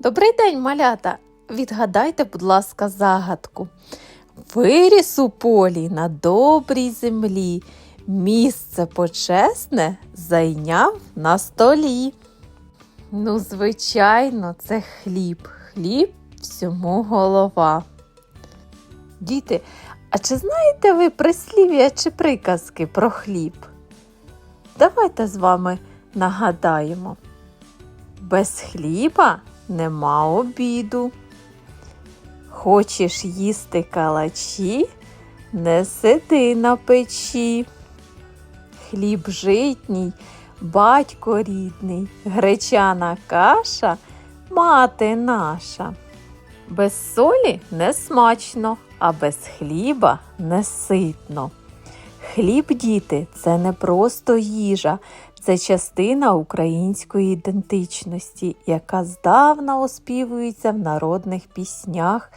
Добрий день, малята! Відгадайте, будь ласка, загадку. Виріс у полі на добрій землі, місце почесне зайняв на столі. Ну, звичайно, це хліб. Хліб всьому голова. Діти, а чи знаєте ви прислів'я чи приказки про хліб? Давайте з вами нагадаємо. Без хліба нема обіду. Хочеш їсти калачі, не сиди на печі. Хліб житній, батько рідний, гречана каша, мати наша. Без солі не смачно, а без хліба не ситно. Хліб, діти, це не просто їжа, це частина української ідентичності, яка здавна оспівується в народних піснях,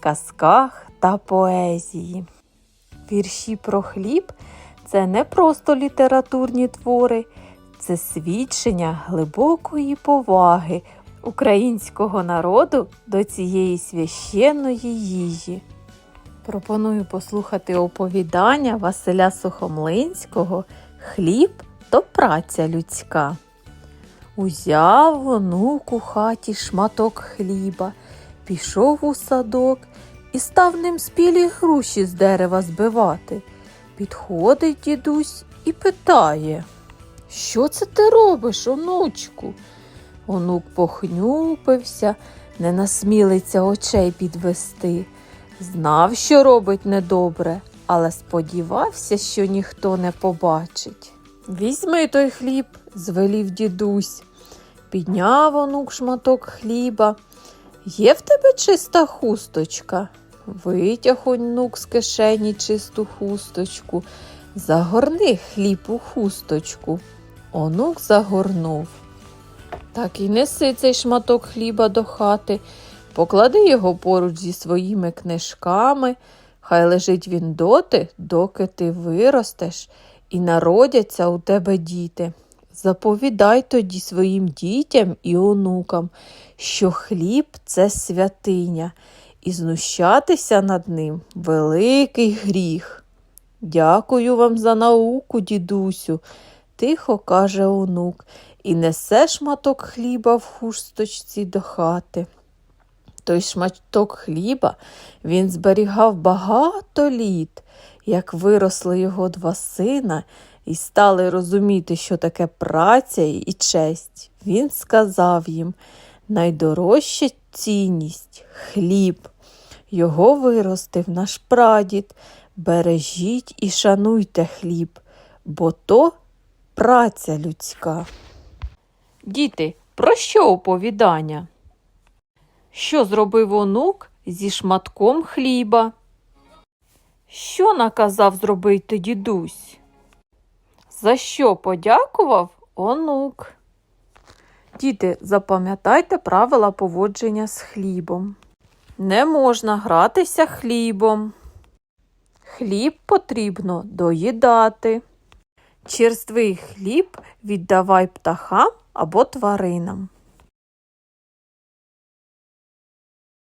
казках та поезії. Вірші про хліб це не просто літературні твори, це свідчення глибокої поваги українського народу до цієї священної їжі. Пропоную послухати оповідання Василя Сухомлинського Хліб то праця людська. Узяв онук у хаті шматок хліба, пішов у садок і став ним спілі груші з дерева збивати. Підходить дідусь і питає, що це ти робиш, онучку? Онук похнюпився, не насмілиться очей підвести. Знав, що робить недобре, але сподівався, що ніхто не побачить. Візьми той хліб, звелів дідусь. Підняв онук шматок хліба. Є в тебе чиста хусточка? Витяг онук з кишені чисту хусточку. Загорни хліб у хусточку. Онук загорнув. Так і неси цей шматок хліба до хати, поклади його поруч зі своїми книжками, хай лежить він доти, доки ти виростеш і народяться у тебе діти. Заповідай тоді своїм дітям і онукам, що хліб це святиня, і знущатися над ним великий гріх. Дякую вам за науку, дідусю, тихо каже онук, і несе шматок хліба в хусточці до хати. Той шматок хліба він зберігав багато літ, як виросли його два сина і стали розуміти, що таке праця і честь. Він сказав їм найдорожча цінність хліб. Його виростив наш прадід. Бережіть і шануйте хліб, бо то праця людська. Діти, про що оповідання? Що зробив онук зі шматком хліба? Що наказав зробити дідусь? За що подякував онук? Діти, запам'ятайте правила поводження з хлібом. Не можна гратися хлібом. Хліб потрібно доїдати. Черствий хліб віддавай птахам або тваринам.